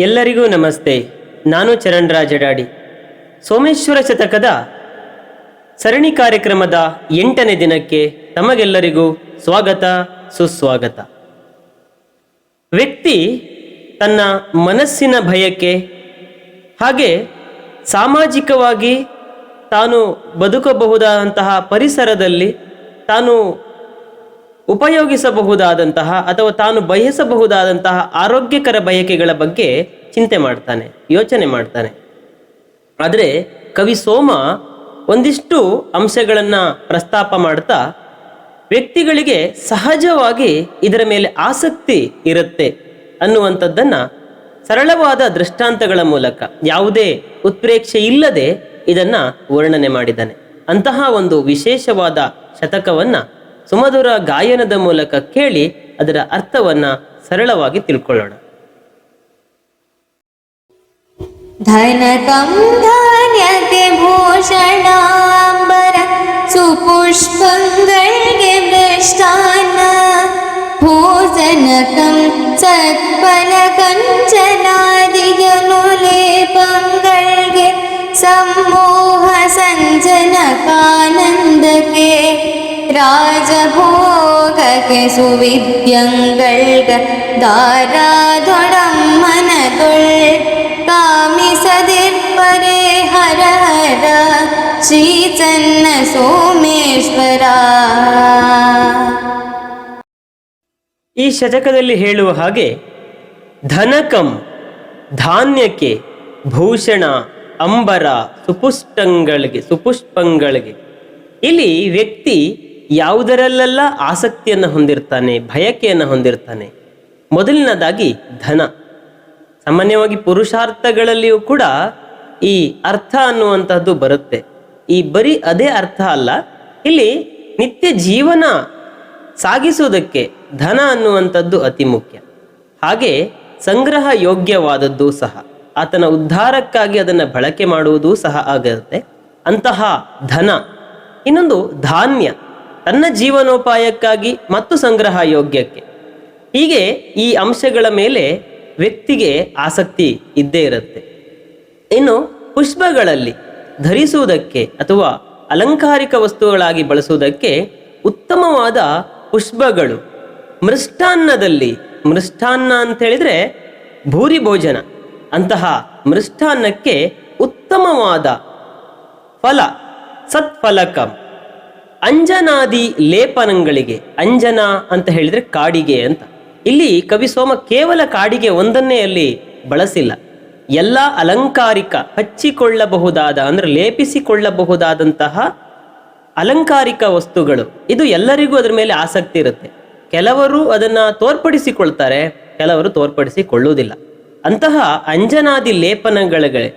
ಎಲ್ಲರಿಗೂ ನಮಸ್ತೆ. ನಾನು ಚರಣ್ ರಾಜ್ ಅಡಾಡಿ ಸೋಮೇಶ್ವರ ಶತಕದ ಸರಣಿ ಕಾರ್ಯಕ್ರಮದ ಎಂಟನೇ ದಿನಕ್ಕೆ ತಮಗೆಲ್ಲರಿಗೂ ಸ್ವಾಗತ, ಸುಸ್ವಾಗತ. ವ್ಯಕ್ತಿ ತನ್ನ ಮನಸ್ಸಿನ ಭಯಕ್ಕೆ ಹಾಗೆ ಸಾಮಾಜಿಕವಾಗಿ ತಾನು ಬದುಕಬಹುದಾದಂತಹ ಪರಿಸರದಲ್ಲಿ ತಾನು ಉಪಯೋಗಿಸಬಹುದಾದಂತಹ ಅಥವಾ ತಾನು ಬಯಸಬಹುದಾದಂತಹ ಆರೋಗ್ಯಕರ ಬಯಕೆಗಳ ಬಗ್ಗೆ ಚಿಂತೆ ಮಾಡ್ತಾನೆ, ಯೋಚನೆ ಮಾಡ್ತಾನೆ. ಆದರೆ ಕವಿ ಸೋಮ ಒಂದಿಷ್ಟು ಅಂಶಗಳನ್ನು ಪ್ರಸ್ತಾಪ ಮಾಡ್ತಾ ವ್ಯಕ್ತಿಗಳಿಗೆ ಸಹಜವಾಗಿ ಇದರ ಮೇಲೆ ಆಸಕ್ತಿ ಇರುತ್ತೆ ಅನ್ನುವಂಥದ್ದನ್ನು ಸರಳವಾದ ದೃಷ್ಟಾಂತಗಳ ಮೂಲಕ, ಯಾವುದೇ ಉತ್ಪ್ರೇಕ್ಷೆ ಇಲ್ಲದೆ ಇದನ್ನ ವರ್ಣನೆ ಮಾಡಿದ್ದಾನೆ. ಅಂತಹ ಒಂದು ವಿಶೇಷವಾದ ಶತಕವನ್ನ ಸುಮಧುರ ಗಾಯನದ ಮೂಲಕ ಕೇಳಿ ಅದರ ಅರ್ಥವನ್ನ ಸರಳವಾಗಿ ತಿಳ್ಕೊಳ್ಳೋಣ धनकं धान्यते भूषणाम्बर सुपुष्पङ्गल्गे मृष्टान्न भोजनकं सत्फलकञ्चनादिगनुलेपङ्गल्गे ದಾರಾದೊಡಂ ಮನದೊಳ್ ಕಾಮಿಸದಿರ್ಪರೆ ಹರ ಹರ ಶ್ರೀ ಚನ್ನ ಸೋಮೇಶ್ವರ. ಈ ಶತಕದಲ್ಲಿ ಹೇಳುವ ಹಾಗೆ ಧನಕಂ, ಧಾನ್ಯಕ್ಕೆ ಭೂಷಣ, ಅಂಬರ, ಸುಪುಷ್ಟಂಗಳಿಗೆ, ಸುಪುಷ್ಪಂಗಳಿಗೆ. ಇಲ್ಲಿ ವ್ಯಕ್ತಿ ಯಾವುದರಲ್ಲೆಲ್ಲ ಆಸಕ್ತಿಯನ್ನು ಹೊಂದಿರ್ತಾನೆ ಬಯಕೆಯನ್ನು ಹೊಂದಿರ್ತಾನೆ? ಮೊದಲನೇದಾಗಿ ಧನ. ಸಾಮಾನ್ಯವಾಗಿ ಪುರುಷಾರ್ಥಗಳಲ್ಲಿಯೂ ಕೂಡ ಈ ಅರ್ಥ ಅನ್ನುವಂಥದ್ದು ಬರುತ್ತೆ. ಈ ಬರೀ ಅದೇ ಅರ್ಥ ಅಲ್ಲ, ಇಲ್ಲಿ ನಿತ್ಯ ಜೀವನ ಸಾಗಿಸುವುದಕ್ಕೆ ಧನ ಅನ್ನುವಂಥದ್ದು ಅತಿ ಮುಖ್ಯ. ಹಾಗೆ ಸಂಗ್ರಹ ಯೋಗ್ಯವಾದದ್ದು ಸಹ. ಆತನ ಉದ್ಧಾರಕ್ಕಾಗಿ ಅದನ್ನು ಬಳಕೆ ಮಾಡುವುದೂ ಸಹ ಆಗುತ್ತೆ. ಅಂತಹ ಧನ. ಇನ್ನೊಂದು ಧಾನ್ಯ. ತನ್ನ ಜೀವನೋಪಾಯಕ್ಕಾಗಿ ಮತ್ತು ಸಂಗ್ರಹ ಯೋಗ್ಯಕ್ಕೆ ಹೀಗೆ ಈ ಅಂಶಗಳ ಮೇಲೆ ವ್ಯಕ್ತಿಗೆ ಆಸಕ್ತಿ ಇದ್ದೇ ಇರುತ್ತೆ. ಇನ್ನು ಪುಷ್ಪಗಳಲ್ಲಿ ಧರಿಸುವುದಕ್ಕೆ ಅಥವಾ ಅಲಂಕಾರಿಕ ವಸ್ತುಗಳಾಗಿ ಬಳಸುವುದಕ್ಕೆ ಉತ್ತಮವಾದ ಪುಷ್ಪಗಳು ಮೃಷ್ಟಾನ್ನದಲ್ಲಿ ಮೃಷ್ಟಾನ್ನ ಅಂತ ಹೇಳಿದ್ರೆ ಭೂರಿ ಭೋಜನ. ಅಂತಹ ಮೃಷ್ಟಾನ್ನಕ್ಕೆ ಉತ್ತಮವಾದ ಫಲ ಸತ್ಫಲಕಂ. ಅಂಜನಾದಿ ಲೇಪನಗಳಿಗೆ, ಅಂಜನ ಅಂತ ಹೇಳಿದ್ರೆ ಕಾಡಿಗೆ ಅಂತ. ಇಲ್ಲಿ ಕವಿ ಸೋಮ ಕೇವಲ ಕಾಡಿಗೆ ಒಂದನ್ನೇ ಅಲ್ಲಿ ಬಳಸಿಲ್ಲ. ಎಲ್ಲ ಅಲಂಕಾರಿಕ, ಹಚ್ಚಿಕೊಳ್ಳಬಹುದಾದ, ಅಂದ್ರೆ ಲೇಪಿಸಿಕೊಳ್ಳಬಹುದಾದಂತಹ ಅಲಂಕಾರಿಕ ವಸ್ತುಗಳು. ಇದು ಎಲ್ಲರಿಗೂ ಅದರ ಮೇಲೆ ಆಸಕ್ತಿ ಇರುತ್ತೆ. ಕೆಲವರು ಅದನ್ನ ತೋರ್ಪಡಿಸಿಕೊಳ್ತಾರೆ, ಕೆಲವರು ತೋರ್ಪಡಿಸಿಕೊಳ್ಳುವುದಿಲ್ಲ. ಅಂತಹ ಅಂಜನಾದಿ ಲೇಪನಗಳೇ.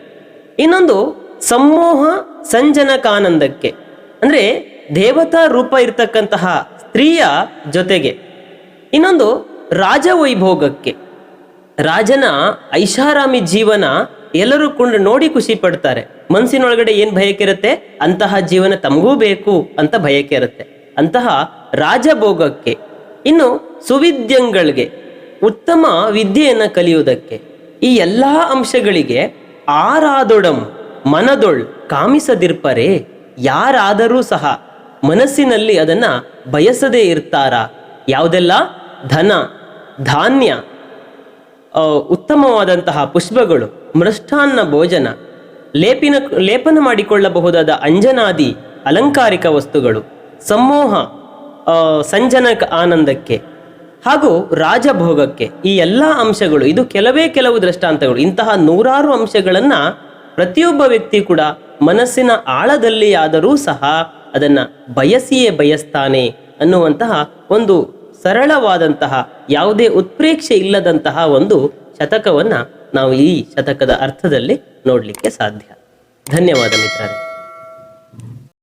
ಇನ್ನೊಂದು, ಸಮೂಹ ಸಂಜನಕಾನಂದಕ್ಕೆ. ಅಂದ್ರೆ ದೇವತಾ ರೂಪ ಇರ್ತಕ್ಕಂತಹ ಸ್ತ್ರೀಯ ಜೊತೆಗೆ ಇನ್ನೊಂದು ರಾಜವೈಭೋಗಕ್ಕೆ ರಾಜನ ಐಷಾರಾಮಿ ಜೀವನ ಎಲ್ಲರೂ ಕೊಂಡು ನೋಡಿ ಖುಷಿ ಪಡ್ತಾರೆ. ಮನಸ್ಸಿನೊಳಗಡೆ ಏನ್ ಬಯಕೆ ಇರುತ್ತೆ ಅಂತಹ ಜೀವನ ತಮಗೂ ಬೇಕು ಅಂತ ಭಯಕ್ಕೆ ಇರುತ್ತೆ ಅಂತಹ ರಾಜಭೋಗಕ್ಕೆ ಇನ್ನು ಸುವಿದ್ಯಂಗಳಿಗೆ, ಉತ್ತಮ ವಿದ್ಯೆಯನ್ನು ಕಲಿಯುವುದಕ್ಕೆ, ಈ ಎಲ್ಲಾ ಅಂಶಗಳಿಗೆ ಆರಾದೊಡಂ ಮನದೊಳ್ ಕಾಮಿಸದಿರ್ಪರೆ, ಯಾರಾದರೂ ಸಹ ಮನಸ್ಸಿನಲ್ಲಿ ಅದನ್ನ ಬಯಸದೇ ಇರ್ತಾರ? ಯಾವುದೆಲ್ಲ? ಧನ, ಧಾನ್ಯ ಉತ್ತಮವಾದಂತಹ ಪುಷ್ಪಗಳು ಮೃಷ್ಟಾನ್ನ ಭೋಜನ, ಲೇಪಿನ, ಲೇಪನ ಮಾಡಿಕೊಳ್ಳಬಹುದಾದ ಅಂಜನಾದಿ, ಅಲಂಕಾರಿಕ ವಸ್ತುಗಳು, ಸಮೂಹ ಸಂಜನಕ ಆನಂದಕ್ಕೆ, ಹಾಗೂ ರಾಜಭೋಗಕ್ಕೆ, ಈ ಎಲ್ಲ ಅಂಶಗಳು, ಇದು ಕೆಲವೇ ಕೆಲವು ದೃಷ್ಟಾಂತಗಳು, ಇಂತಹ ನೂರಾರು ಅಂಶಗಳನ್ನು ಪ್ರತಿಯೊಬ್ಬ ವ್ಯಕ್ತಿ ಕೂಡ ಮನಸ್ಸಿನ ಆಳದಲ್ಲಿ ಆದರೂ ಸಹ ಅದನ್ನ ಬಯಸಿಯೇ ಬಯಸ್ತಾನೆ ಅನ್ನುವಂತಹ ಒಂದು ಸರಳವಾದಂತಹ, ಯಾವುದೇ ಉತ್ಪ್ರೇಕ್ಷೆ ಇಲ್ಲದಂತಹ ಒಂದು ಶತಕವನ್ನು ನಾವು ಈ ಶತಕದ ಅರ್ಥದಲ್ಲಿ ನೋಡಲಿಕ್ಕೆ ಸಾಧ್ಯ. ಧನ್ಯವಾದ ಮಿತ್ರರೇ.